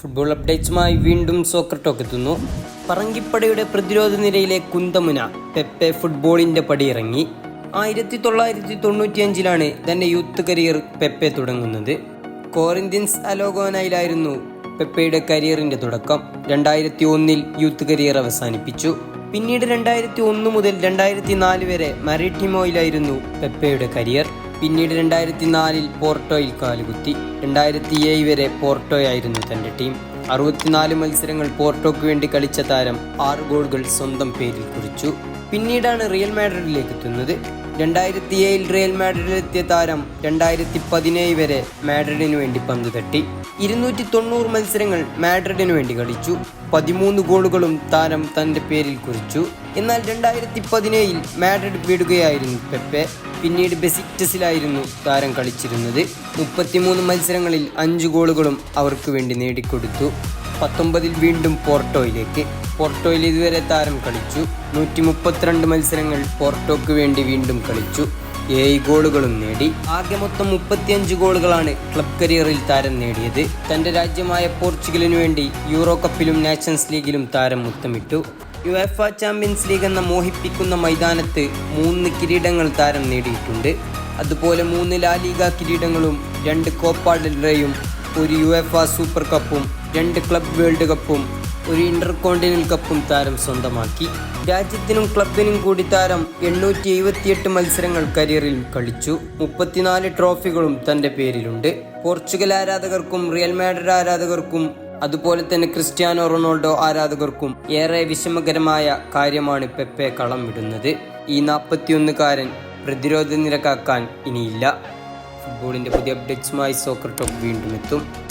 Football അപ്ഡേറ്റ്സുമായി വീണ്ടും soccer talk എത്തുന്നു. പറങ്കിപ്പടയുടെ പ്രതിരോധ നിരയിലെ കുന്തമുന പെപ്പെ ഫുട്ബോളിന്റെ പടിയിറങ്ങി. ആയിരത്തി തൊള്ളായിരത്തി തൊണ്ണൂറ്റിയഞ്ചിലാണ് തന്റെ യൂത്ത് കരിയർ പെപ്പെ തുടങ്ങുന്നത്. കോറിന്ത്യൻസ് അലോഗോനയിലായിരുന്നു പെപ്പയുടെ കരിയറിന്റെ തുടക്കം. രണ്ടായിരത്തി ഒന്നിൽ യൂത്ത് കരിയർ അവസാനിപ്പിച്ചു. പിന്നീട് രണ്ടായിരത്തി ഒന്ന് മുതൽ രണ്ടായിരത്തി നാല് വരെ മറിറ്റിമോയിലായിരുന്നു പെപ്പയുടെ കരിയർ. പിന്നീട് രണ്ടായിരത്തി നാലിൽ പോർട്ടോയിൽ കാലുകുത്തി. രണ്ടായിരത്തി ഏഴ് വരെ പോർട്ടോയായിരുന്നു തന്റെ ടീം. അറുപത്തിനാല് മത്സരങ്ങൾ പോർട്ടോയ്ക്ക് വേണ്ടി കളിച്ച താരം ആറ് ഗോളുകൾ സ്വന്തം പേരിൽ കുറിച്ചു. പിന്നീടാണ് റിയൽ മാഡ്രിഡിലേക്ക് എത്തുന്നത്. രണ്ടായിരത്തി ഏഴിൽ റിയൽ മാഡ്രിഡിലെത്തിയ താരം രണ്ടായിരത്തി പതിനേഴ് വരെ മാഡ്രിഡിനു വേണ്ടി പന്ത് തട്ടി. ഇരുന്നൂറ്റി തൊണ്ണൂറ് മത്സരങ്ങൾ മാഡ്രിഡിനു വേണ്ടി കളിച്ചു. പതിമൂന്ന് ഗോളുകളും താരം തന്റെ പേരിൽ കുറിച്ചു. എന്നാൽ രണ്ടായിരത്തി പതിനേഴിൽ മാഡ്രിഡ് വിടുകയായിരുന്നു പെപ്പെ. പിന്നീട് ബെസിക്ടസിലായിരുന്നു താരം കളിച്ചിരുന്നത്. മുപ്പത്തിമൂന്ന് മത്സരങ്ങളിൽ അഞ്ച് ഗോളുകളും അവർക്ക് വേണ്ടി നേടിക്കൊടുത്തു. പത്തൊമ്പതിൽ വീണ്ടും പോർട്ടോയിലേക്ക്. പോർട്ടോയിൽ ഇതുവരെ താരം കളിച്ചു. നൂറ്റി മുപ്പത്തിരണ്ട് മത്സരങ്ങൾ പോർട്ടോക്ക് വേണ്ടി വീണ്ടും കളിച്ചു. ഏഴ് ഗോളുകളും നേടി. ആകെ മൊത്തം മുപ്പത്തിയഞ്ച് ഗോളുകളാണ് ക്ലബ് കരിയറിൽ താരം നേടിയത്. തന്റെ രാജ്യമായ പോർച്ചുഗലിനു വേണ്ടി യൂറോ കപ്പിലും നാഷൻസ് ലീഗിലും താരം മുത്തമിട്ടു. യുഎഫ ചാമ്പ്യൻസ് ലീഗ് എന്ന മോഹിപ്പിക്കുന്ന മൈതാനത്ത് മൂന്ന് കിരീടങ്ങൾ താരം നേടിയിട്ടുണ്ട്. അതുപോലെ മൂന്ന് ലാലിഗ കിരീടങ്ങളും രണ്ട് കോപ്പ ഡെൽറേയും ഒരു യു എഫ് സൂപ്പർ കപ്പും രണ്ട് ക്ലബ് വേൾഡ് കപ്പും ഒരു ഇന്റർ കോണ്ടിനൽ കപ്പും താരം സ്വന്തമാക്കി. രാജ്യത്തിനും ക്ലബിനും കൂടി താരം എണ്ണൂറ്റി എഴുപത്തിയെട്ട് മത്സരങ്ങൾ കരിയറിൽ കളിച്ചു. മുപ്പത്തിനാല് ട്രോഫികളും തന്റെ പേരിലുണ്ട്. പോർച്ചുഗൽ ആരാധകർക്കും റിയൽ മാഡ്രിഡ് ആരാധകർക്കും അതുപോലെ തന്നെ ക്രിസ്ത്യാനോ റൊണാൾഡോ ആരാധകർക്കും ഏറെ വിഷമകരമായ കാര്യമാണ് പെപ്പെ കളം വിടുന്നത് ഈ നാൽപ്പത്തിയൊന്നുകാരൻ പ്രതിരോധ നിരക്കാക്കാൻ ഇനിയില്ല. ഫുട്ബോളിന്റെ പുതിയ അപ്ഡേറ്റ്സുമായി സോക്കർ ടോപ്പ് വീണ്ടും എത്തും.